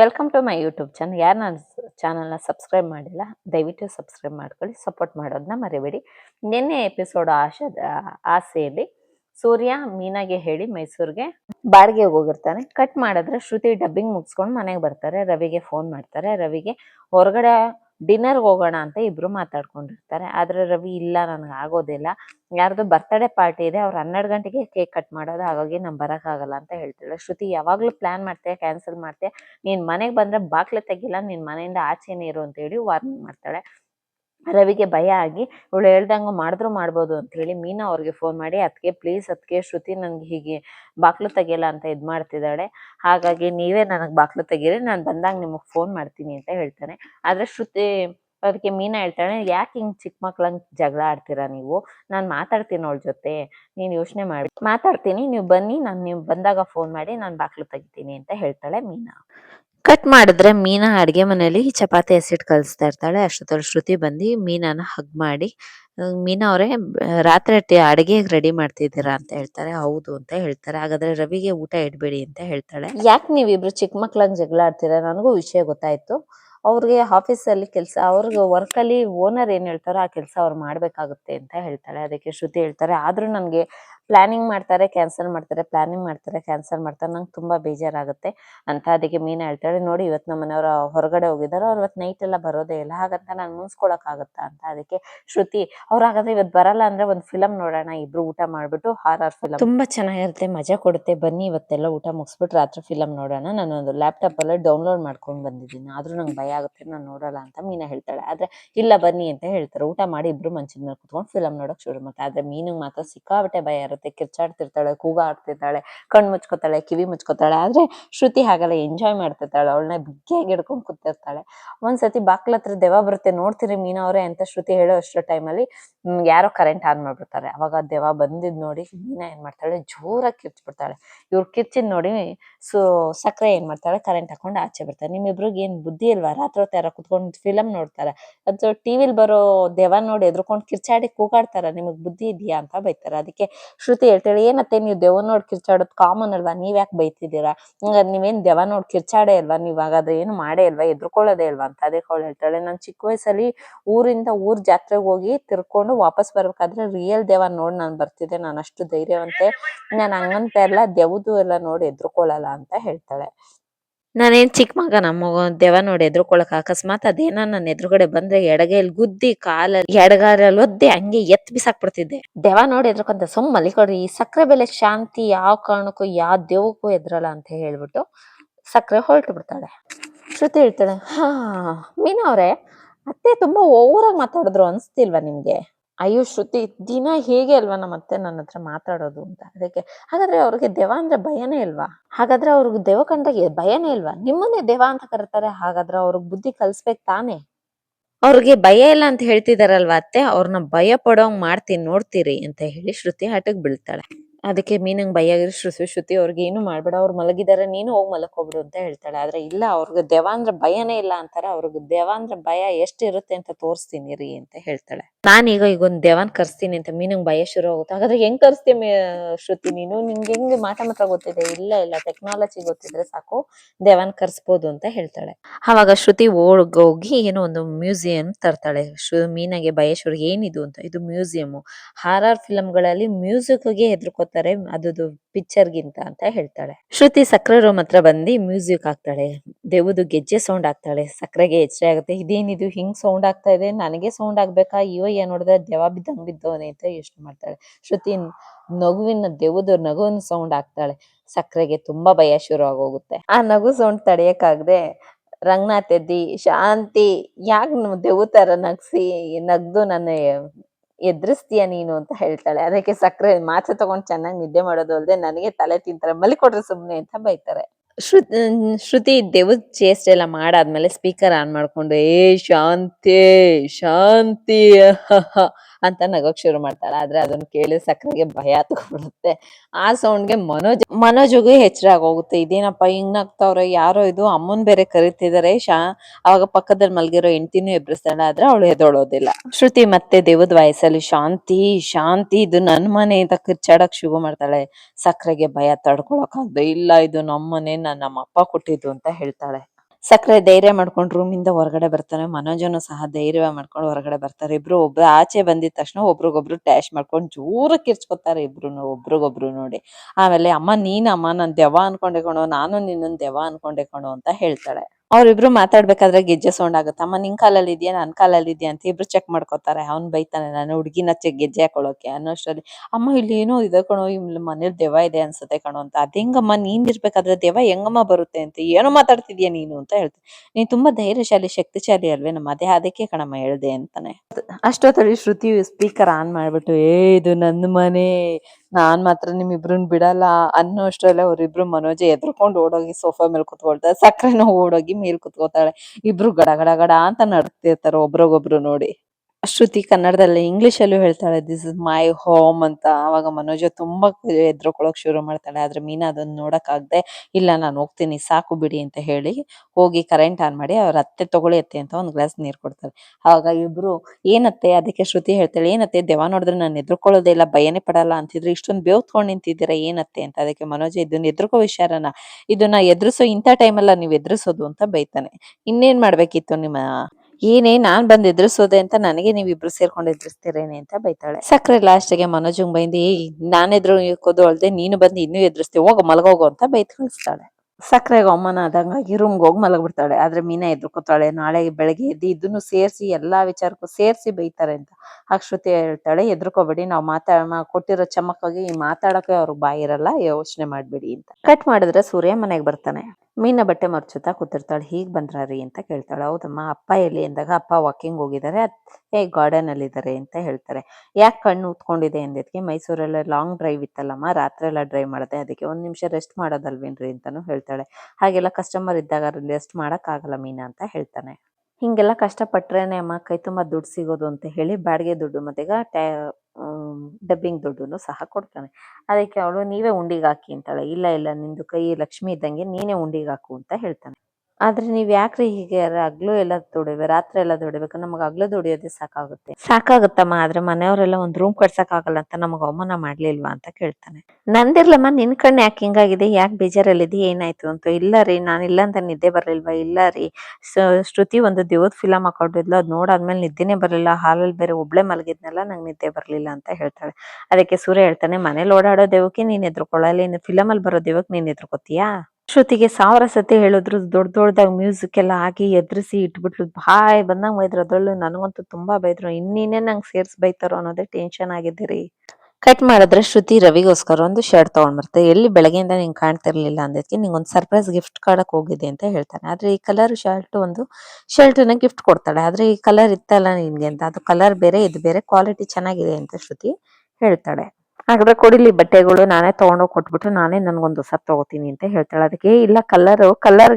Welcome to my YouTube channel ಯಾರು ನನ್ನ ಚಾನಲ್ನ ಸಬ್ಸ್ಕ್ರೈಬ್ ಮಾಡಿಲ್ಲ, ದಯವಿಟ್ಟು ಸಬ್ಸ್ಕ್ರೈಬ್ ಮಾಡ್ಕೊಳ್ಳಿ ಸಪೋರ್ಟ್ ಮಾಡೋದನ್ನ ಮರಿಬೇಡಿ. ನಿನ್ನೆ ಎಪಿಸೋಡ್ ಆಶ, ಆಸೆಯಲ್ಲಿ ಸೂರ್ಯ ಮೀನಾಗೆ ಹೇಳಿ ಮೈಸೂರಿಗೆ ಬಾಡಿಗೆ ಹೋಗಿರ್ತಾನೆ. ಕಟ್ ಮಾಡಿದ್ರೆ ಶ್ರುತಿ ಡಬ್ಬಿಂಗ್ ಮುಗಿಸ್ಕೊಂಡು ಮನೆಗೆ ಬರ್ತಾರೆ, ರವಿಗೆ ಫೋನ್ ಮಾಡ್ತಾರೆ, ರವಿಗೆ ಹೊರಗಡೆ ಡಿನ್ನರ್ಗೆ ಹೋಗೋಣ ಅಂತ ಇಬ್ರು ಮಾತಾಡ್ಕೊಂಡಿರ್ತಾರೆ. ಆದ್ರೆ ರವಿ, ಇಲ್ಲ, ನನಗೆ ಆಗೋದಿಲ್ಲ. ಯಾರ್ದು ಬರ್ತ್ಡೇ ಪಾರ್ಟಿ ಇದೆ, ಅವ್ರು ಹನ್ನೆರಡು ಗಂಟೆಗೆ ಕೇಕ್ ಕಟ್ ಮಾಡೋದು, ಹಾಗಾಗಿ ನಾನು ಬರೋಕ್ಕಾಗಲ್ಲ ಅಂತ ಹೇಳ್ತಾಳೆ ಶ್ರುತಿ, ಯಾವಾಗಲೂ ಪ್ಲಾನ್ ಮಾಡ್ತೆ ಕ್ಯಾನ್ಸಲ್ ಮಾಡ್ತೆ ನೀನ್ ಮನೆಗೆ ಬಂದ್ರೆ ಬಾಕ್ಲೆ ತೆಗಿಲ್ಲ, ನಿನ್ ಮನೆಯಿಂದ ಆಚೆನೇ ಇರು ಅಂತ ಹೇಳಿ ವಾರ್ನಿಂಗ್ ಮಾಡ್ತಾಳೆ. ರವಿಗೆ ಭಯ ಆಗಿ, ಇವಳು ಹೇಳ್ದಂಗೆ ಮಾಡಿದ್ರು ಮಾಡ್ಬೋದು ಅಂತ ಹೇಳಿ ಮೀನಾ ಅವ್ರಿಗೆ ಫೋನ್ ಮಾಡಿ ಅದಕ್ಕೆ ಪ್ಲೀಸ್ ಅದಕ್ಕೆ ಶ್ರುತಿ ನನಗೆ ಹೀಗೆ ಬಾಗಿಲು ತೆಗಿಯಲ್ಲ ಅಂತ ಇದು ಮಾಡ್ತಿದ್ದಾಳೆ. ಹಾಗಾಗಿ ನೀವೇ ನನಗೆ ಬಾಗ್ಲು ತೆಗೀರಿ ನಾನು ಬಂದಾಗ ನಿಮಗೆ ಫೋನ್ ಮಾಡ್ತೀನಿ ಅಂತ ಹೇಳ್ತಾನೆ. ಆದರೆ ಶ್ರುತಿ, ಅದಕ್ಕೆ ಮೀನಾ ಹೇಳ್ತಾಳೆ, ಯಾಕೆ ಹಿಂಗೆ ಚಿಕ್ಕ ಮಕ್ಳಂಗೆ ಜಗಳ ಆಡ್ತೀರಾ ನೀವು? ನಾನು ಮಾತಾಡ್ತೀನಿ ಅವಳ ಜೊತೆ. ನೀನು ಯೋಚನೆ ಮಾಡಿ, ಮಾತಾಡ್ತೀನಿ, ನೀವು ಬನ್ನಿ, ನಾನು ನೀವು ಬಂದಾಗ ಫೋನ್ ಮಾಡಿ ನಾನು ಬಾಗಿಲು ತೆಗಿತೀನಿ ಅಂತ ಹೇಳ್ತಾಳೆ ಮೀನಾ. ಕಟ್ ಮಾಡಿದ್ರೆ ಮೀನಾ ಅಡ್ಗೆ ಮನೆಯಲ್ಲಿ ಚಪಾತಿ ಹಸಿಟ್ಟು ಕಲಿಸ್ತಾ ಇರ್ತಾಳೆ. ಅಷ್ಟೊತ್ತಲ್ಲಿ ಶ್ರುತಿ ಬಂದು ಮೀನಾನ ಹಗ್ ಮಾಡಿ ಮೀನಾ ಅವರೇ, ರಾತ್ರಿ ಅಡ್ಗೆ ರೆಡಿ ಮಾಡ್ತಿದ್ದೀರಾ ಅಂತ ಹೇಳ್ತಾರೆ. ಹೌದು ಅಂತ ಹೇಳ್ತಾರೆ. ಹಾಗಾದ್ರೆ ರವಿಗೆ ಊಟ ಇಡ್ಬೇಡಿ ಅಂತ ಹೇಳ್ತಾಳೆ. ಯಾಕೆ ನೀವಿಬ್ರು ಚಿಕ್ಕ ಮಕ್ಳಂಗ್ ಜಗಳ ಆಡ್ತೀರಾ ನನಗೂ ವಿಷಯ ಗೊತ್ತಾಯ್ತು. ಅವ್ರಿಗೆ ಆಫೀಸಲ್ಲಿ ಕೆಲಸ, ಅವ್ರಿಗೆ ವರ್ಕಲ್ಲಿ ಓನರ್ ಏನ್ ಹೇಳ್ತಾರೋ ಆ ಕೆಲಸ ಅವ್ರು ಮಾಡಬೇಕಾಗುತ್ತೆ ಅಂತ ಹೇಳ್ತಾಳೆ. ಅದಕ್ಕೆ ಶ್ರುತಿ ಹೇಳ್ತಾರೆ. ಆದ್ರೂ ನನ್ಗೆ ಪ್ಲಾನಿಂಗ್ ಮಾಡ್ತಾರೆ, ಕ್ಯಾನ್ಸಲ್ ಮಾಡ್ತಾರೆ, ಪ್ಲಾನಿಂಗ್ ಮಾಡ್ತಾರೆ, ಕ್ಯಾನ್ಸಲ್ ಮಾಡ್ತಾರೆ, ನಂಗೆ ತುಂಬಾ ಬೇಜಾರಾಗುತ್ತೆ. ಅಂತ ಅದಕ್ಕೆ ಮೀನಾ ಹೇಳ್ತಾಳೆ, ನೋಡಿ ಇವತ್ತು ನಮ್ಮ ಮನೆಯವರು ಹೊರಗಡೆ ಹೋಗಿದ್ದಾರೆ ಅವ್ರು ಇವತ್ತು ನೈಟ್ ಎಲ್ಲ ಬರೋದೇ ಇಲ್ಲ, ಹಾಗಂತ ನಾನು ಮುನ್ಸ್ಕೊಳಕ್ಕಾಗುತ್ತಾ? ಅಂತ ಅದಕ್ಕೆ ಶ್ರುತಿ ಅವ್ರು ಹಾಗಾದ್ರೆ ಇವತ್ತು ಬರಲ್ಲ ಅಂದ್ರೆ ಒಂದು ಫಿಲಮ್ ನೋಡೋಣ, ಇಬ್ರು ಊಟ ಮಾಡ್ಬಿಟ್ಟು ಆರ್ ಫಿಲಮ್ ತುಂಬಾ ಚೆನ್ನಾಗಿರುತ್ತೆ, ಮಜಾ ಕೊಡುತ್ತೆ. ಬನ್ನಿ, ಇವತ್ತೆಲ್ಲ ಊಟ ಮುಗಿಸ್ಬಿಟ್ಟು ರಾತ್ರಿ ಫಿಲಮ್ ನೋಡೋಣ. ನಾನು ಒಂದು ಲ್ಯಾಪ್ಟಾಪ್ ಅಲ್ಲೇ ಡೌನ್ಲೋಡ್ ಮಾಡ್ಕೊಂಡು ಬಂದಿದ್ದೀನಿ. ಆದ್ರೂ ನಂಗೆ ಭಯ ಆಗುತ್ತೆ, ನಾನು ನೋಡೋಲ್ಲ ಅಂತ ಮೀನಾ ಹೇಳ್ತಾಳೆ. ಆದ್ರೆ, ಇಲ್ಲ, ಬನ್ನಿ ಅಂತ ಹೇಳ್ತಾರೆ. ಊಟ ಮಾಡಿ ಇಬ್ರು ಮಂಚಿನ ಮೇಲೆ ಕುತ್ಕೊಂಡು ಫಿಲಮ್ ನೋಡೋಕೆ ಶುರು ಮಾಡ್ತಾರೆ. ಆದ್ರೆ ಮೀನಿಗೆ ಮಾತ್ರ ಸಿಕ್ಕಾಬಟ್ಟೆ ಭಯ ಇರುತ್ತೆ. ಕಿರ್ಚಾಡ್ತಿರ್ತಾಳೆ, ಕೂಗಾಡ್ತಿರ್ತಾಳೆ, ಕಣ್ ಮುಚ್ಕೋತಾಳೆ, ಕಿವಿ ಮುಚ್ಕೋತಾಳೆ. ಆದ್ರೆ ಶ್ರುತಿ ಹಾಗೆಲ್ಲ ಎಂಜಾಯ್ ಮಾಡ್ತಿರ್ತಾಳೆ, ಅವಳನ್ನ ಬಿಗ್ಗಿಯಾಗಿ ಹಿಡ್ಕೊಂಡು ಕೂತಿರ್ತಾಳೆ. ಒಂದ್ಸತಿ ಬಾಕ್ಲ ಹತ್ರ ದೆವ ಬರುತ್ತೆ, ನೋಡ್ತೀರಿ ಮೀನಾ ಅವರೇ ಅಂತ ಶ್ರುತಿ ಹೇಳೋ ಅಷ್ಟೋ ಟೈಮಲ್ಲಿ ಯಾರೋ ಕರೆಂಟ್ ಆನ್ ಮಾಡ್ಬಿಡ್ತಾರೆ. ಅವಾಗ ದೆವ ಬಂದಿದ್ ನೋಡಿ ಮೀನಾ ಏನ್ ಮಾಡ್ತಾಳೆ, ಜೋರಾಗಿ ಕಿರ್ಚ್ಬಿಡ್ತಾಳೆ. ಇವ್ರು ಕಿರ್ಚಿದ್ ನೋಡಿ ಸೊ ಸಕ್ಕರೆ ಏನ್ ಮಾಡ್ತಾಳೆ ಕರೆಂಟ್ ಹಾಕೊಂಡು ಆಚೆ ಬರ್ತಾರೆ ನಿಮ್ಮಿಬ್ರಿಗೆ ಏನ್ ಬುದ್ಧಿ ಇಲ್ವಾ? ರಾತ್ರಿ ಹೊತ್ತು ಯಾರೋ ಕುತ್ಕೊಂಡು ಫಿಲಮ್ ನೋಡ್ತಾರೆ. ಅದು ಟಿವಿಲ್ ಬರೋ ದೆವ ನೋಡಿ ಎದ್ರುಕೊಂಡು ಕಿರ್ಚಾಡಿ ಕೂಗಾಡ್ತಾರ? ನಿಮಗ್ ಬುದ್ಧಿ ಇದೆಯಾ ಅಂತ ಬೈತಾರೆ. ಅದಕ್ಕೆ ಶ್ರುತಿ ಹೇಳ್ತಾಳೆ ಏನತ್ತೆ ನೀವು ದೆವ್ವ ನೋಡ್ ಕಿರ್ಚಾಡೋದು ಕಾಮನ್ ಅಲ್ವಾ? ನೀವ್ ಯಾಕೆ ಬೈತಿದ್ದೀರಾ? ನೀವೇನ್ ದೆವ್ವ ನೋಡಿ ಕಿರ್ಚಾಡೇ ಅಲ್ವಾ ನೀವ್? ಹಾಗಾದ್ರೆ ಏನು ಮಾಡೇ ಅಲ್ವಾ? ಎದ್ರುಕೊಳ್ಳೋದೇ ಅಲ್ವಾ? ಅಂತ ಅದೇ ಅವಳು ಹೇಳ್ತಾಳೆ. ನಾನ್ ಚಿಕ್ಕ ವಯಸ್ಸಲ್ಲಿ ಊರಿಂದ ಊರ್ ಜಾತ್ರೆಗೆ ಹೋಗಿ ತಿರ್ಕೊಂಡು ವಾಪಸ್ ಬರ್ಬೇಕಾದ್ರೆ ರಿಯಲ್ ದೆವ್ವ ನೋಡ್ ನಾನು ಬರ್ತಿದ್ದೆ. ನಾನು ಅಷ್ಟು ಧೈರ್ಯವಂತೆ. ನಾನ್ ಹಂಗಂತ ಎಲ್ಲ ದೆವ್ದು ಎಲ್ಲ ನೋಡಿ ಎದ್ರುಕೊಳ್ಳಲ್ಲ ಅಂತ ಹೇಳ್ತಾಳೆ. ನಾನೇನ್ ಚಿಕ್ಕ ಮಗ, ನಮ್ಮ ದೆವ್ವ ನೋಡಿ ಎದ್ರುಕೊಳಕ ಅಕಸ್ಮಾತ್ ಅದೇನ ನನ್ನ ಎದುರುಗಡೆ ಬಂದ್ರೆ ಎಡಗೈಲಿ ಗುದ್ದಿ ಕಾಲಲ್ಲಿ ಎಡಗಾರಲ್ಲಿ ಒದ್ದೆ ಹಂಗೆ ಎತ್ ಬಿಸಾಕ್ಬಿಡ್ತಿದ್ದೆ ದೆವ್ವ ನೋಡಿ ಎದ್ರಕ್ಕಂತ ಸುಮ್ ಮಲಿಕೊಡ್ರಿ ಈ ಸಕ್ಕರೆ ಬೆಲೆ ಶಾಂತಿ ಯಾವ ಕಾರಣಕ್ಕೂ, ಯಾವ ದೇವಕ್ಕೂ ಎದ್ರಲ್ಲ ಅಂತ ಹೇಳ್ಬಿಟ್ಟು ಸಕ್ಕರೆ ಹೊರಟು ಬಿಡ್ತಾಳೆ. ಶ್ರುತಿ ಹೇಳ್ತಾಳೆ, ಹಾ, ಮೀನಾ ಅವ್ರೆ, ಅತ್ತೆ ತುಂಬಾ ಓವರ್ ಆಗಿ ಮಾತಾಡಿದ್ರು ಅನ್ಸ್ತಿಲ್ವಾ ನಿಮ್ಗೆ? ಅಯ್ಯೋ ಶ್ರುತಿ, ದಿನ ಹೇಗೆ ಅಲ್ವಾ ನಮ್ಮ ಅತ್ತೆ ನನ್ನ ಹತ್ರ ಮಾತಾಡೋದು ಅಂತ. ಅದಕ್ಕೆ, ಹಾಗಾದ್ರೆ ಅವ್ರಿಗೆ ದೆವ ಅಂದ್ರೆ ಭಯನೇ ಇಲ್ವಾ? ಹಾಗಾದ್ರೆ ಅವ್ರಿಗೆ ದೆವ ಕಂಡಾಗ ಭಯನೇ ಇಲ್ವಾ? ನಿಮ್ಮನ್ನೇ ದೆವ ಅಂತ ಕರೀತಾರೆ, ಹಾಗಾದ್ರೆ ಅವ್ರಿಗೆ ಬುದ್ಧಿ ಕಲ್ಸ್ಬೇಕು ತಾನೇ? ಅವ್ರಿಗೆ ಭಯ ಇಲ್ಲ ಅಂತ ಹೇಳ್ತಿದಾರಲ್ವಾ ಅತ್ತೆ? ಅವ್ರನ್ನ ಭಯ ಪಡೋಂಗ್ ಮಾಡ್ತೀನಿ, ನೋಡ್ತೀರಿ ಅಂತ ಹೇಳಿ ಶ್ರುತಿ ಹಠಕ್ ಬೀಳ್ತಾಳೆ. ಅದಕ್ಕೆ ಮೀನಂಗ್ ಭಯ ಆಗಿರೋ ಶ್ರುತಿ ಶ್ರುತಿ ಅವ್ರಿಗೆ ಏನು ಮಾಡ್ಬೇಡ, ಅವ್ರು ಮಲಗಿದಾರೆ, ನೀನು ಹೋಗಿ ಮಲಕೋಬಿಡು ಅಂತ ಹೇಳ್ತಾಳೆ. ಆದ್ರೆ ಇಲ್ಲ, ಅವ್ರಿಗೆ ದೆವ ಅಂದ್ರೆ ಭಯನೇ ಇಲ್ಲ ಅಂತಾರೆ, ಅವ್ರಿಗೆ ದೆವ ಅಂದ್ರೆ ಭಯ ಎಷ್ಟಿರುತ್ತೆ ಅಂತ ತೋರಿಸ್ತೀನಿ ರೀ ಅಂತ ಹೇಳ್ತಾಳೆ. ನಾನೀಗ ಈಗ ಒಂದ್ ದೇವನ್ ಕರ್ಸ್ತೀನಿ ಅಂತ ಮೀನಂಗ್ ಭಯ ಶುರು ಆಗುತ್ತೆ? ಹಾಗಾದ್ರೆ ಹೆಂಗ್ ಕರ್ಸ್ತೀಯ ಮೇ- ಶ್ರುತಿ ನೀನು? ನಿನ್ಗೆ ಹೆಂಗ್ ಮಾಟ ಮಾತ್ರ ಗೊತ್ತಿದೆ? ಇಲ್ಲ ಇಲ್ಲ ಟೆಕ್ನಾಲಜಿ ಗೊತ್ತಿದ್ರೆ ಸಾಕು, ದೇವನ್ ಕರ್ಸ್ಬೋದು ಅಂತ ಹೇಳ್ತಾಳೆ. ಅವಾಗ ಶ್ರುತಿ ಹೋಗಿ ಏನೋ ಒಂದು ಮ್ಯೂಸಿಯಂ ತರ್ತಾಳೆ. ಮೀನಾಗೆ ಭಯ ಶುರು, ಏನಿದು ಅಂತ? ಇದು ಮ್ಯೂಸಿಯಂ ಹಾರರ್ ಫಿಲಂಗಳಲ್ಲಿ ಮ್ಯೂಸಿಕ್ಗೆ ಹೆದರ್ಕೋತಾರೆ ಅದು ಪಿಕ್ಚರ್ಗಿಂತ ಅಂತ ಹೇಳ್ತಾಳೆ. ಶ್ರುತಿ ಸಕ್ರೆ ರೂಮ್ ಹತ್ರ ಬಂದು ಮ್ಯೂಸಿಕ್ ಹಾಕ್ತಾಳೆ, ದೇವುದು ಗೆಜ್ಜೆ ಸೌಂಡ್ ಹಾಕ್ತಾಳೆ. ಸಕ್ರೆಗೆ ಎಚ್ಚರಿ ಆಗುತ್ತೆ, ಇದೇನಿದು, ಹಿಂಗ್ ಸೌಂಡ್ ಆಗ್ತಾ ಇದೆ, ನನಗೆ ಸೌಂಡ್ ಆಗ್ಬೇಕಾ? ಇವ ಏನ್ ನೋಡಿದ್ರೆ ದೆವ್ವ ಬಿದ್ದಂಗ್ ಬಿದ್ದವನೆ ಅಂತ ಯೋಚನೆ ಮಾಡ್ತಾಳೆ. ಶ್ರುತಿ ನಗುವಿನ ದೆವ್ವದ ನಗುವಿನ ಸೌಂಡ್ ಹಾಕ್ತಾಳೆ. ಸಕ್ರೆಗೆ ತುಂಬಾ ಭಯ ಶುರು ಆಗೋಗುತ್ತೆ. ಆ ನಗು ಸೌಂಡ್ ತಡೆಯಕ್ಕಾಗದೆ ರಂಗನಾಥ್ ಎದ್ದಿ, ಶಾಂತಿ, ಯಾಕೆ ದೆವ್ವ ತರ ನಗ್ಸಿ, ನಗ್ದು ನನ್ನ ಎದುರಿಸ್ತೀಯ ನೀನು ಅಂತ ಹೇಳ್ತಾಳೆ. ಅದಕ್ಕೆ ಸಕ್ಕರೆ ಮಾತ್ರೆ ತಗೊಂಡು ಚೆನ್ನಾಗಿ ನಿದ್ದೆ ಮಾಡೋದು ಅಲ್ಲದೆ ನನಗೆ ತಲೆ ತಿಂತಾರೆ. ಮಲಿಕೊಡ್ರಿ ಸುಮ್ನೆ ಅಂತ ಬೈತಾರೆ. ಶ್ರುತಿ ಶ್ರುತಿ ದೇವದ್ ಚೇಸ್ಟ್ ಎಲ್ಲ ಮಾಡಾದ್ಮೇಲೆ ಸ್ಪೀಕರ್ ಆನ್ ಮಾಡ್ಕೊಂಡು, ಏ, ಶಾಂತಿ ಶಾಂತಿ ಅಂತ ನಗೋಕ್ ಶುರು ಮಾಡ್ತಾಳೆ. ಆದ್ರೆ ಅದನ್ನ ಕೇಳಿ ಸಕ್ಕರೆಗೆ ಭಯ ತಗೊಂಡ್ಬಿಡುತ್ತೆ ಆ ಸೌಂಡ್ಗೆ ಮನೋಜ್ ಮನೋಜ್ಗೂ ಎಚ್ಚರ ಆಗೋಗುತ್ತೆ. ಇದೇನಪ್ಪ, ಹಿಂಗ್ ನಗ್ತಾವ್ರೆ? ಯಾರೋ ಇದು ಅಮ್ಮನ್ ಬೇರೆ ಕರಿತಿದಾರೆ, ಶಾ, ಅವಾಗ ಪಕ್ಕದಲ್ಲಿ ಮಲ್ಗಿರೋ ಹೆಂಡ್ತಿನೂ ಎಬ್ರಿಸ್ತಾಳೆ. ಆದ್ರೆ ಅವಳು ಎದೋಳೋದಿಲ್ಲ ಶ್ರುತಿ ಮತ್ತೆ ದೇವದ ವಯಸ್ಸಲ್ಲಿ ಶಾಂತಿ ಶಾಂತಿ, ಇದು ನನ್ ಮನೆ, ಅಂತ ಕಿರ್ಚಾಡಕ್ ಶುರು ಮಾಡ್ತಾಳೆ. ಸಕ್ಕರೆಗೆ ಭಯ ತಡ್ಕೊಳಕ್ ಇಲ್ಲ, ಇದು ನಮ್ ಮನೆ, ನಾನ್ ನಮ್ಮ ಅಪ್ಪ ಕೊಟ್ಟಿದ್ದು ಅಂತ ಹೇಳ್ತಾಳೆ. ಸಕ್ಕರೆ ಧೈರ್ಯ ಮಾಡ್ಕೊಂಡು ರೂಮಿಂದ ಹೊರಗಡೆ ಬರ್ತಾನೆ ಮನೋಜನು ಸಹ ಧೈರ್ಯ ಮಾಡ್ಕೊಂಡು ಹೊರಗಡೆ ಬರ್ತಾರೆ. ಇಬ್ರು ಒಬ್ರು ಆಚೆ ಬಂದಿದ ತಕ್ಷಣ ಒಬ್ರಿಗೊಬ್ರು ಟ್ಯಾಶ್ ಮಾಡ್ಕೊಂಡು ಜೋರ ಕಿರ್ಚ್ಕೊತಾರೆ ಇಬ್ರು ಒಬ್ರಿಗೊಬ್ರು ನೋಡಿ. ಆಮೇಲೆ, ಅಮ್ಮ ನೀನಮ್ಮ, ನಾನು ದೆವ್ವ ಅನ್ಕೊಂಡೆ ಕಣೋ, ನಾನು ನಿನ್ನನ್ ದೆವ್ವ ಅನ್ಕೊಂಡೆ ಕಣೋ ಅಂತ ಹೇಳ್ತಾಳೆ. ಅವ್ರಿಬ್ರು ಮಾತಾಡ್ಬೇಕಾದ್ರೆ ಗೆಜ್ಜೆ ಸೌಂಡ್ ಆಗುತ್ತೆ. ಅಮ್ಮ, ನಿನ್ ಕಾಲಲ್ಲಿ ಇದೆಯಾ? ನನ್ ಕಾಲಲ್ಲಿ ಇದೆಯಾ? ಅಂತ ಇಬ್ರು ಚೆಕ್ ಮಾಡ್ಕೊತಾರೆ. ಅವ್ನ್ ಬೈತಾನೆ, ನಾನು ಹುಡ್ಗಿನ ಗೆಜ್ಜೆ ಹಾಕೊಳ್ಳೋಕೆ ಅನ್ನೋಷ್ಟರಲ್ಲಿ, ಅಮ್ಮ, ಇಲ್ಲಿ ಏನೋ ಇದೆ ಕಣೋ ಇಲ್ಲಿ ಮನೇಲಿ ದೆವ ಇದೆ ಅನ್ಸುತ್ತೆ ಕಣೋ ಅಂತ. ಅದೇಂಗಮ್ಮ ನೀನ್ ಇರ್ಬೇಕಾದ್ರೆ ದೆವ ಹೆಂಗಮ್ಮ ಬರುತ್ತೆ ಅಂತ? ಏನೋ ಮಾತಾಡ್ತಿದ್ಯಾ ನೀನು? ಅಂತ ಹೇಳ್ತೀನಿ ನೀನ್ ತುಂಬಾ ಧೈರ್ಯಶಾಲಿ, ಶಕ್ತಿಶಾಲಿ ಅಲ್ವೇ? ನಮ್ಮ ಅದೇ ಅದಕ್ಕೆ ಕಣಮ್ಮ ಹೇಳ್ದೆ ಅಂತಾನೆ. ಅಷ್ಟೊತ್ತಲ್ಲಿ ಶ್ರುತಿ ಸ್ಪೀಕರ್ ಆನ್ ಮಾಡ್ಬಿಟ್ಟು, ಏ, ಇದು ನನ್ನ ಮನೆ ನಾನ್ ಮಾತ್ರ ನಿಮ್ಮಿಬ್ರನ್ ಬಿಡಲ್ಲ ಅನ್ನೋ ಅಷ್ಟ್ರಲ್ಲೇ ಅವ್ರಿಬ್ರು ಮನೋಜ ಎದ್ರುಕೊಂಡು ಓಡೋಗಿ ಸೋಫಾ ಮೇಲೆ ಕುತ್ಕೊಳ್ತಾರೆ. ಸಕ್ಕರೆನ ಓಡೋಗಿ ಮೇಲ್ ಕುತ್ಕೊತಾಳೆ ಇಬ್ರು ಗಡ ಗಡ ಗಡ ಅಂತ ನಡ್ತಿರ್ತಾರೆ ಒಬ್ರಿಗೊಬ್ರು ನೋಡಿ. ಶ್ರುತಿ ಕನ್ನಡದಲ್ಲಿ ಇಂಗ್ಲಿಷ್ ಅಲ್ಲೂ ಹೇಳ್ತಾಳೆ ದಿಸ್ ಇಸ್ ಮೈ ಹೋಮ್ ಅಂತ. ಅವಾಗ ಮನೋಜ ತುಂಬಾ ಎದ್ರುಕೊಳಕ್ ಶುರು ಮಾಡ್ತಾಳೆ. ಆದ್ರೆ ಮೀನಾ ಅದನ್ನ ನೋಡಕ್ ಆಗದೆ ಇಲ್ಲ, ನಾನು ಹೋಗ್ತೀನಿ, ಸಾಕು ಬಿಡಿ ಅಂತ ಹೇಳಿ ಹೋಗಿ ಕರೆಂಟ್ ಆನ್ ಮಾಡಿ ಅವ್ರ ಅತ್ತೆ ತಗೊಳ್ಳಿ ಅತ್ತೆ ಅಂತ ಒಂದ್ ಗ್ಲಾಸ್ ನೀರ್ ಕೊಡ್ತಾರೆ. ಅವಾಗ ಇಬ್ರು, ಏನತ್ತೆ? ಅದಕ್ಕೆ ಶ್ರುತಿ ಹೇಳ್ತಾಳೆ, ಏನತ್ತೆ, ದೆವ್ವ ನೋಡಿದ್ರೆ ನಾನು ಎದ್ರುಕೊಳ್ಳೋದೇ ಇಲ್ಲ, ಭಯನೇ ಪಡಲ್ಲ ಅಂತಿದ್ರೆ. ಇಷ್ಟೊಂದು ಬೇವ್ತ್ಕೊಂಡು ನಿಂತಿದ್ದೀರಾ, ಏನತ್ತೆ ಅಂತ. ಅದಕ್ಕೆ ಮನೋಜ, ಇದನ್ನ ಎದ್ರುಕೋ ವಿಚಾರನ. ಇದನ್ನ ಎದುರಿಸೋ ಇಂಥ ಟೈಮಲ್ಲ ನೀವು ಎದುರಿಸೋದು ಅಂತ ಬೈತಾನೆ. ಇನ್ನೇನ್ ಮಾಡ್ಬೇಕಿತ್ತು ನಿಮ್ಮ ಏನೇ ನಾನ್ ಬಂದ್ ಎದುರಿಸೋದೆ ಅಂತ ನನಗೆ ನೀವ್ ಇಬ್ರು ಸೇರ್ಕೊಂಡು ಎದುರಿಸ್ತೀರೇನೆ ಅಂತ ಬೈತಾಳೆ. ಸಕ್ರೆ ಲಾಸ್ಟ್ಗೆ ಮನೋಜು ಬೈದು ಏ ನಾನ್ ಎದುರು ಅಳ್ದೆ, ನೀನು ಬಂದು ಇನ್ನೂ ಎದುರಿಸ್ತೀವಿ ಹೋಗ, ಮಲಗೋಗು, ಅಂತ ಬೈತ್ ಕಳಿಸ್ತಾಳೆ. ಸಕ್ರೆಗೆ ಅವಮಾನ ಆದಂಗಾಗಿ ರೂಮ್ಗೆ ಹೋಗಿ ಮಲಗ್ಬಿಡ್ತಾಳೆ. ಆದ್ರೆ ಮೀನಾ ಎದ್ರುಕೋತಾಳೆ. ನಾಳೆ ಬೆಳಗ್ಗೆ ಎದ್ದು ಇದನ್ನು ಸೇರಿಸಿ, ಎಲ್ಲಾ ವಿಚಾರಕ್ಕೂ ಸೇರಿಸಿ ಬೈತಾರೆ ಅಂತ. ಶ್ರುತಿ ಹೇಳ್ತಾಳೆ, ಎದ್ರುಕೋಬೇಡಿ, ನಾವು ಮಾತಾ ಕೊಟ್ಟಿರೋ ಚಮಕ್ಕಾಗಿ ಮಾತಾಡಕ್ಕೆ ಅವ್ರಿಗೆ ಬಾಯಿರಲ್ಲ ಯೋಚನೆ ಮಾಡ್ಬೇಡಿ, ಅಂತ. ಕಟ್ ಮಾಡಿದ್ರೆ ಸೂರ್ಯ ಮನೆಗೆ ಬರ್ತಾನೆ. ಮೀನ ಬಟ್ಟೆ ಮರ್ಚುತ್ತಾ ಕೂತಿರ್ತಾಳೆ, ಹೀಗ್ ಬಂದ್ರ ಅಂತ ಕೇಳ್ತಾಳೆ. ಹೌದಮ್ಮ, ಅಪ್ಪ ಎಲ್ಲಿ ಅಂದಾಗ ಅಪ್ಪ ವಾಕಿಂಗ್ ಹೋಗಿದ್ದಾರೆ ಏ ಗಾರ್ಡನ್ ಅಲ್ಲಿ ಇದಾರೆ ಅಂತ ಹೇಳ್ತಾರೆ. ಯಾಕೆ ಕಣ್ಣು ಉತ್ಕೊಂಡಿದೆ ಅಂದಿದ್ಕೆ, ಮೈಸೂರಲ್ಲ ಲಾಂಗ್ ಡ್ರೈವ್ ಇತ್ತಲ್ಲಮ್ಮ ರಾತ್ರಿ ಎಲ್ಲ ಡ್ರೈವ್ ಮಾಡಿದೆ, ಅದಕ್ಕೆ ಒಂದ್ ನಿಮಿಷ ರೆಸ್ಟ್ ಮಾಡೋದಲ್ವೇನ್ರಿ ಅಂತಾನು ಹೇಳ್ತಾಳೆ. ಹಾಗೆಲ್ಲ ಕಸ್ಟಮರ್ ಇದ್ದಾಗ ರೆಸ್ಟ್ ಮಾಡೋಕ್ಕಾಗಲ್ಲ ಮೀನಾ ಅಂತ ಹೇಳ್ತಾನೆ. ಹಿಂಗೆಲ್ಲ ಕಷ್ಟಪಟ್ರೇನೆ ಅಮ್ಮ ಕೈ ತುಂಬಾ ದುಡ್ಡು ಸಿಗೋದು ಅಂತ ಹೇಳಿ ಬಾಡಿಗೆ ದುಡ್ಡು ಮತ್ತೆ ಡಬ್ಬಿಂಗ್ ದುಡ್ಡನ್ನು ಸಹ ಕೊಡ್ತಾನೆ. ಅದಕ್ಕೆ ಅವಳು ನೀವೇ ಉಂಡಿಗೆ ಹಾಕಿ ಅಂತಾಳೆ. ಇಲ್ಲ ಇಲ್ಲ, ನಿಂದು ಕೈ ಲಕ್ಷ್ಮಿ ಇದ್ದಂಗೆ ನೀನೇ ಉಂಡಿಗೆ ಹಾಕು ಅಂತ ಹೇಳ್ತಾನೆ. ಆದ್ರೆ ನೀವ್ ಯಾಕ್ರಿ ಹೀಗೆ ಹಗ್ಲು ಎಲ್ಲ ದುಡಿವೆ ರಾತ್ರಿ ಎಲ್ಲ ದುಡಿಬೇಕು, ನಮಗ್ ಹಗ್ಲು ದುಡಿಯೋದೇ ಸಾಕಾಗುತ್ತೆ. ಸಾಕಾಗುತ್ತಮ್ಮ, ಆದ್ರೆ ಮನೆಯವರೆಲ್ಲ ಒಂದ್ ರೂಮ್ ಕಟ್ಸಕ್ ಆಗಲ್ಲ ಅಂತ ನಮಗ್ ಅವಮಾನ ಮಾಡ್ಲಿಲ್ವಾ ಅಂತ ಕೇಳ್ತಾನೆ. ನಂದಿರ್ಲಮ್ಮ, ನಿನ್ ಕಣ್ಣು ಯಾಕೆ ಹಿಂಗಾಗಿದೆ? ಯಾಕೆ ಬೇಜಾರಲ್ಲಿದೆ ಏನಾಯ್ತು ಅಂತ. ಇಲ್ಲ ರೀ, ನಾನು ಇಲ್ಲ ಅಂತ ನಿದ್ದೆ ಬರ್ಲಿಲ್ವಾ? ಇಲ್ಲ ರೀ. ಶ್ರುತಿ ಒಂದು ದೇವದ ಫಿಲಮ್ ಹಾಕೊಂಡಿದ್ಲು ಅದ್ ನೋಡಾದ್ಮೇಲೆ ನಿದ್ದೆನೆ ಬರ್ಲಿಲ್ಲ. ಹಾಲಲ್ಲಿ ಬೇರೆ ಒಬ್ಳೆ ಮಲಗಿದ್ನಲ್ಲ, ನಂಗೆ ನಿದ್ದೆ ಬರ್ಲಿಲ್ಲ ಅಂತ ಹೇಳ್ತಾಳೆ. ಅದಕ್ಕೆ ಸೂರ್ಯ ಹೇಳ್ತಾನೆ, ಮನೇಲಿ ಓಡಾಡೋ ದೇವಕ್ಕೆ ನೀನ್ ಎದ್ರುಕೊಳ್ಳಲ್ಲ ಇನ್ನು ಫಿಲಮ್ ಅಲ್ಲಿ ಬರೋ ದೇವಕ್ಕೆ ನೀನ್ ಎದ್ರುಕೋತೀಯಾ ಶ್ರುತಿಗೆ ಸಾವಿರ ಸತಿ ಹೇಳಿದ್ರು, ದೊಡ್ಡ ದೊಡ್ಡದಾಗ ಮ್ಯೂಸಿಕ್ ಎಲ್ಲ ಹಾಕಿ ಎದ್ರಿಸಿ ಇಟ್ಬಿಟ್ಲು. ಬಾಯ್ ಬಂದಂಗ್ ಬೈದ್ರು. ಅದ್ರಲ್ಲೂ ನನಗಂತೂ ತುಂಬಾ ಬೈದ್ರು. ಇನ್ನೇನೇ ನಂಗೆ ಸೇರ್ಸ್ ಬೈತಾರೋ ಅನ್ನೋದೇ ಟೆನ್ಷನ್ ಆಗಿದ್ದೀರಿ. ಕಟ್ ಮಾಡಿದ್ರೆ ಶ್ರುತಿ ರವಿಗೋಸ್ಕರ ಒಂದು ಶರ್ಟ್ ತಗೊಂಡ್ ಬರ್ತಾರೆ ಎಲ್ಲಿ ಬೆಳಗ್ಗೆಯಿಂದ ನಿಂಗೆ ಕಾಣ್ತಿರ್ಲಿಲ್ಲ ಅಂದಕ್ಕೆ ನಿಂಗೆ ಒಂದು ಸರ್ಪ್ರೈಸ್ ಗಿಫ್ಟ್ ಕಾಡಕ್ ಹೋಗಿದೆ ಅಂತ ಹೇಳ್ತಾನೆ. ಆದ್ರೆ ಈ ಕಲರ್ ಶರ್ಟ್ ಒಂದು ಶರ್ಟ್ನ ಗಿಫ್ಟ್ ಕೊಡ್ತಾಳೆ. ಆದ್ರೆ ಈ ಕಲರ್ ಇತ್ತಲ್ಲ ನಿನಗೆ ಅಂತ. ಅದು ಕಲರ್ ಬೇರೆ, ಇದು ಬೇರೆ ಕ್ವಾಲಿಟಿ ಚೆನ್ನಾಗಿದೆ ಅಂತ ಶ್ರುತಿ ಹೇಳ್ತಾಳೆ. ಹಾಗಾದ್ರೆ ಕೊಡಿಲಿ ಬಟ್ಟೆಗಳು ನಾನೇ ತಗೊಂಡೋಗಿ ಕೊಟ್ಬಿಟ್ಟು ನಾನೇ ನನ್ಗೊಂದು ಹೊಸ ತಗೋತೀನಿ ಅಂತ ಹೇಳ್ತಾಳೆ. ಅದಕ್ಕೆ ಇಲ್ಲ ಕಲರ್ ಕಲರ್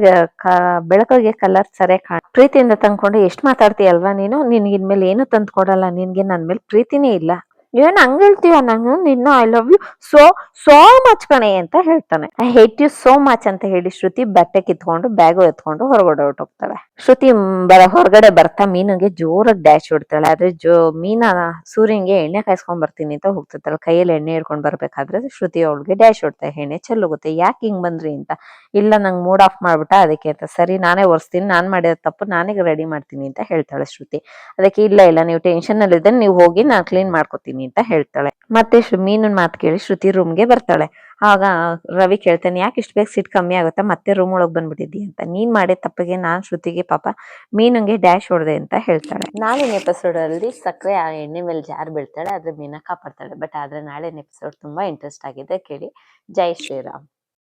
ಬೆಳಕಿಗೆ ಕಲರ್ ಸರಿಯಾಗಿ ಕಾಣ, ಪ್ರೀತಿಯಿಂದ ತಂದ್ಕೊಂಡು. ಎಷ್ಟು ಮಾತಾಡ್ತೀಯಲ್ವಾ ನೀನು? ನಿನ್ಗೆ ಇನ್ಮೇಲೆ ಏನು ತಂದು ಕೊಡಲ್ಲ. ನಿನ್ಗೆ ನನ್ ಮೇಲೆ ಪ್ರೀತಿನೇ ಇಲ್ಲ. ಏನ್ ಹಂಗ್ ಹೇಳ್ತೀವ ನಾನು ನಿನ್ನ I love you so so much ಕಣೆ ಅಂತ ಹೇಳ್ತಾನೆ. I hate you so much ಅಂತ ಹೇಳಿ ಶ್ರುತಿ ಬಟ್ಟೆ ಕಿತ್ಕೊಂಡು ಬ್ಯಾಗು ಎತ್ಕೊಂಡು ಹೊರಗಡೆ ಹೊರಟೋಗ್ತಾಳೆ. ಶ್ರುತಿ ಬರ ಹೊರಗಡೆ ಬರ್ತಾ ಮೀನಿಗೆ ಜೋರಾಗಿ ಡ್ಯಾಶ್ ಹೊಡ್ತಾಳೆ. ಆದ್ರೆ ಜೋ ಮೀನಾ ಸೂರ್ಯನ್ಗೆ ಎಣ್ಣೆ ಕಾಯಿಸ್ಕೊಂಡ್ ಬರ್ತೀನಿ ಅಂತ ಹೋಗ್ತಿರ್ತಾಳೆ. ಕೈಯಲ್ಲಿ ಎಣ್ಣೆ ಹಿಡ್ಕೊಂಡ್ ಬರ್ಬೇಕಾದ್ರೆ ಶ್ರುತಿ ಅವಳಿಗೆ ಡ್ಯಾಶ್ ಹೊಡ್ತಾ ಎಣ್ಣೆ ಚೆಲ್ಲುಗುತ್ತೆ. ಯಾಕೆ ಹಿಂಗ್ ಬಂದ್ರಿ ಅಂತ. ಇಲ್ಲ, ನಂಗೆ ಮೂಡ್ ಆಫ್ ಮಾಡ್ಬಿಟ್ಟ, ಅದಕ್ಕೆ ಅಂತ. ಸರಿ, ನಾನೇ ಒರೆಸ್ತೀನಿ. ನಾನ್ ಮಾಡಿದ ತಪ್ಪು ನಾನೇ ರೆಡಿ ಮಾಡ್ತೀನಿ ಅಂತ ಹೇಳ್ತಾಳೆ ಶ್ರುತಿ. ಅದಕ್ಕೆ ಇಲ್ಲ ಇಲ್ಲ, ನೀವು ಟೆನ್ಷನ್ ಅಲ್ಲಿ ಇದ್ರೆ ನೀವು ಹೋಗಿ ನಾನು ಕ್ಲೀನ್ ಮಾಡ್ಕೊತೀನಿ ಅಂತ ಹೇಳ್ತಾಳೆ. ಮತ್ತೆ ಮೀನಿನ ಮೀನನ್ ಮಾತು ಕೇಳಿ ಶ್ರುತಿ ರೂಮ್ಗೆ ಬರ್ತಾಳೆ. ಆಗ ರವಿ ಕೇಳ್ತಾನೆ, ಯಾಕೆ ಇಷ್ಟು ಬೇಗ ಸಿಟ್ ಕಮ್ಮಿ ಆಗುತ್ತಾ? ಮತ್ತೆ ರೂಮ್ ಒಳಗ್ ಬಂದ್ಬಿಟ್ಟಿದ್ದಿ ಅಂತ. ನೀನ್ ಮಾಡಿದ ತಪ್ಪಿಗೆ ನಾನ್ ಶ್ರುತಿಗೆ ಪಾಪ ಮೀನಂಗೆ ಡ್ಯಾಶ್ ಹೊಡೆದೆ ಅಂತ ಹೇಳ್ತಾಳೆ. ಎಪಿಸೋಡ್ ಅಲ್ಲಿ ಸಕ್ಕರೆ ಆ ಎಣ್ಣೆ ಮೇಲೆ ಜಾರ್ ಬೀಳ್ತಾಳೆ ಆದ್ರೆ ಮೀನ ಕಾಪಾಡ್ತಾಳೆ. ಬಟ್ ಆದ್ರೆ ನಾಳೆ ಎಪಿಸೋಡ್ ತುಂಬಾ ಇಂಟ್ರೆಸ್ಟ್ ಆಗಿದೆ ಕೇಳಿ. ಜೈ ಶ್ರೀರಾಮ್.